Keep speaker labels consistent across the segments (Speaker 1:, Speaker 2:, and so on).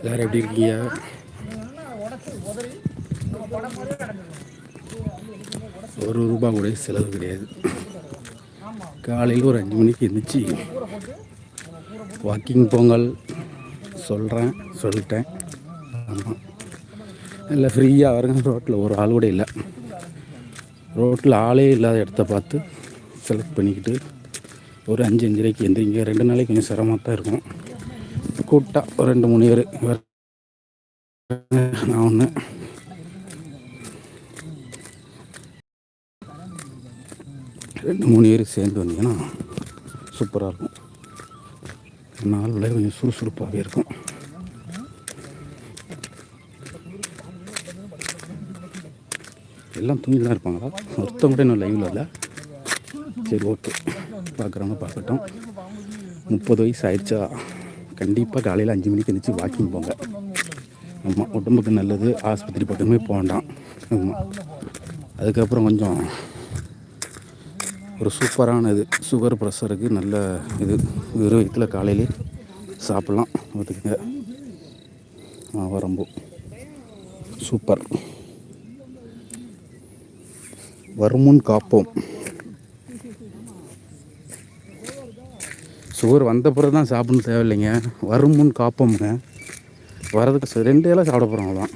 Speaker 1: எல்லோரும் எப்படி இருக்கீங்க? ஒரு ரூபா கூட செலவு கிடையாது. காலையில் ஒரு அஞ்சு மணிக்கு எழுந்திரிச்சி வாக்கிங் போங்கள். சொல்கிறேன் சொல்லிட்டேன். ஆமாம் இல்லை ஃப்ரீயாக வருங்க. ரோட்டில் ஒரு ஆள் கூட இல்லை. ரோட்டில் ஆளே இல்லாத இடத்த பார்த்து செலக்ட் பண்ணிக்கிட்டு ஒரு அஞ்சு அஞ்சரைக்கு எந்திரிங்க. ரெண்டு நாளைக்கு கொஞ்சம் சிரமமாக தான் இருக்கும். கூட்டாக ஒரு ரெண்டு மூணு பேர். நான் ஒன்று ரெண்டு மூணு பேர் சேர்ந்து வந்தீங்கன்னா சூப்பராக இருக்கும். நாள் விலை கொஞ்சம் சுறுசுறுப்பாகவே இருக்கும். எல்லாம் தூங்கி தான் இருப்பாங்களா? ஒருத்தம் கூட இன்னும் லைவில் இல்லை. சரி ஓகே பார்க்குறவங்க பார்க்கட்டும். முப்பது வயசு ஆயிடுச்சா? கண்டிப்பாக காலையில் அஞ்சு மணிக்கு எழுந்திரிச்சி வாக்கிங் போங்க. ஆமாம் உடம்புக்கு நல்லது. ஆஸ்பத்திரி பக்கமே போகண்டாம். ஆமாம் அதுக்கப்புறம் கொஞ்சம் ஒரு சூப்பரான இது சுகர் ப்ரெஷருக்கு நல்ல இது. வெறும் வயிற்றில் காலையிலே சாப்பிட்லாம். பார்த்துக்குங்க. வரம்பு சூப்பர். வருமுன் காப்போம். சுகர் வந்த பிறகு தான் சாப்பிடணும் தேவையில்லைங்க. வருமுன் காப்போம்ங்க. வரதுக்கு ரெண்டு இலை சாப்பிட போகிறோம் தான்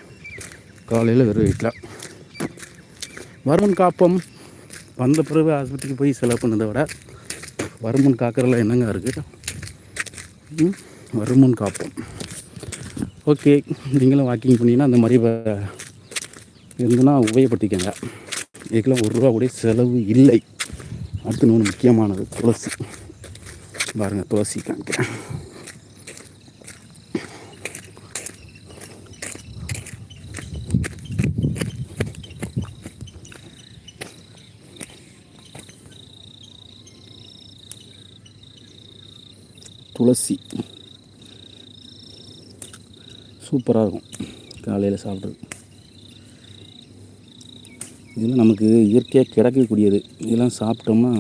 Speaker 1: காலையில் வெறும் வீட்டில் வருமுன் காப்போம். வந்த பிறகு ஆஸ்பத்திரிக்கு போய் செலவு பண்ணதை விட வருமுன் காக்கிறதுல என்னங்க இருக்குது வருமுன் காப்போம். ஓகே நீங்களும் வாக்கிங் பண்ணிங்கன்னா அந்த மாதிரி இருந்துன்னா உபயோகப்படுத்திக்கங்க. இதுக்கெல்லாம் ஒரு ரூபா கூட செலவு இல்லை. அடுத்து இன்னொன்று முக்கியமானது துளசி. பாருங்கள் துளசி காமிக்கிறேன் துளசி. சூப்பராக இருக்கும். காலையில் சாப்பிட்றது இதெல்லாம் நமக்கு இயற்கையாக கிடைக்கக்கூடியது. இதெல்லாம் சாப்பிட்டோம்னா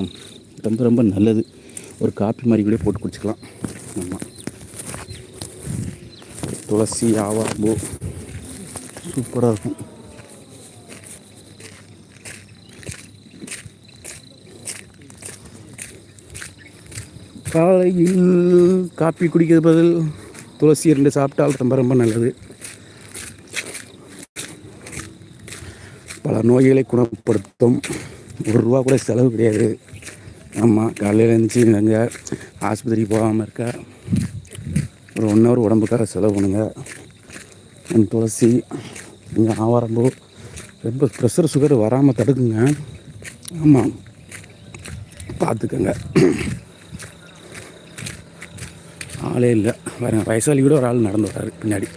Speaker 1: ரொம்ப ரொம்ப நல்லது. ஒரு காப்பி மாதிரி கூட போட்டு குடிச்சிக்கலாம். ஆமாம் துளசி ஆவாம்பூ சூப்பராக இருக்கும். காலையில் காப்பி குடிக்கிறது பதில் துளசி ரெண்டு சாப்பிட்டால் ரொம்ப ரொம்ப நல்லது. பல நோய்களை குணப்படுத்தும். ஒரு ரூபா கூட செலவு கிடையாது. ஆமாம் காலையில் எழுந்துச்சி இல்லைங்க ஆஸ்பத்திரிக்கு போகாமல் இருக்க. ஒரு ஒன் ஹவர் உடம்புக்காக செலவு பண்ணுங்க. துளசி கொஞ்சம் ஆவாரம்பூ ரொம்ப ப்ரெஷர் சுகர் வராமல் தடுக்குங்க. ஆமாம் பார்த்துக்கங்க ஆளே இல்லை. வேறு வயசாளி கூட ஒரு ஆள் நடந்து வர்றாரு பின்னாடி.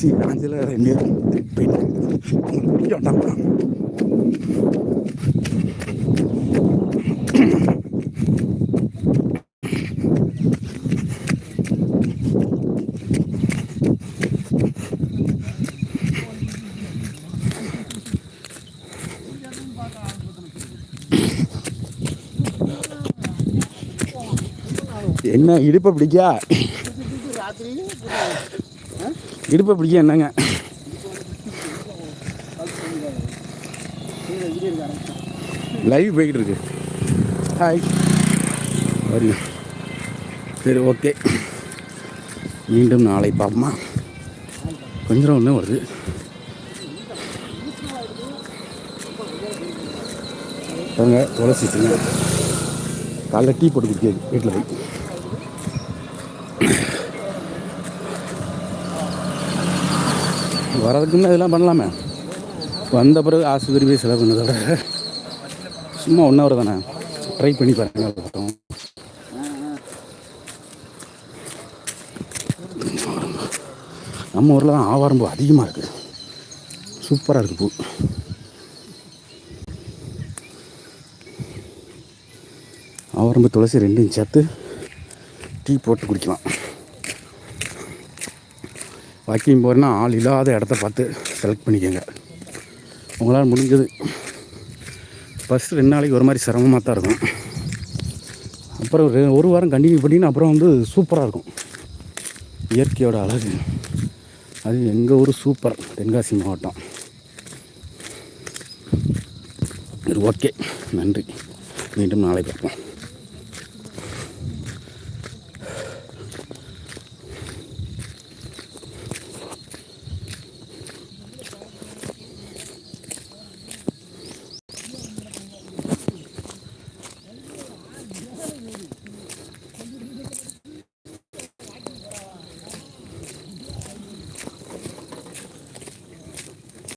Speaker 1: துளசி காஞ்சில் ரெண்டு போயிட்டு வேண்டாம் என்ன இடுப்பை பிடிக்கா? இடுப்பை பிடிக்க என்னங்க? லைவ் போய்கிட்டு இருக்கு ஹாய் வருங்க. சரி ஓகே மீண்டும் நாளை பார்ப்போமா? கொஞ்சம் ஒன்று வருது. பாருங்க துளசி காலைல டீ போட்டு குடிக்காது வீட்டில் போய். வரதுக்குன்னு இதெல்லாம் பண்ணலாமே. வந்த பிறகு ஆஸ்பத்திரி போய் செலவு பண்ணதோட சும்மா ஒன் ஹவர் தானே. ட்ரை பண்ணி பாருங்க பார்த்தோம். நம்ம ஊரில் தான் ஆவாரம்பு அதிகமாக இருக்குது சூப்பராக இருக்குது பூ. ஆவாரம்பு துளசி ரெண்டையும் சேர்த்து டீ போட்டு குடிக்கலாம். வாக்கிங் போகிறேன்னா ஆள் இல்லாத இடத்த பார்த்து செலக்ட் பண்ணிக்கோங்க. உங்களால் முடிஞ்சது. ஃபஸ்ட்டு ரெண்டு நாளைக்கு ஒரு மாதிரி சிரமமாக தான் இருக்கும். அப்புறம் ஒரு- ஒரு வாரம் கண்டினியூ பண்ணிங்கன்னா அப்புறம் வந்து சூப்பராக இருக்கும். இயற்கையோட அழகு. அது எங்கள் ஊர் சூப்பர் தென்காசி மாவட்டம். சரி ஓகே நன்றி. மீண்டும் நாளை பார்ப்போம்.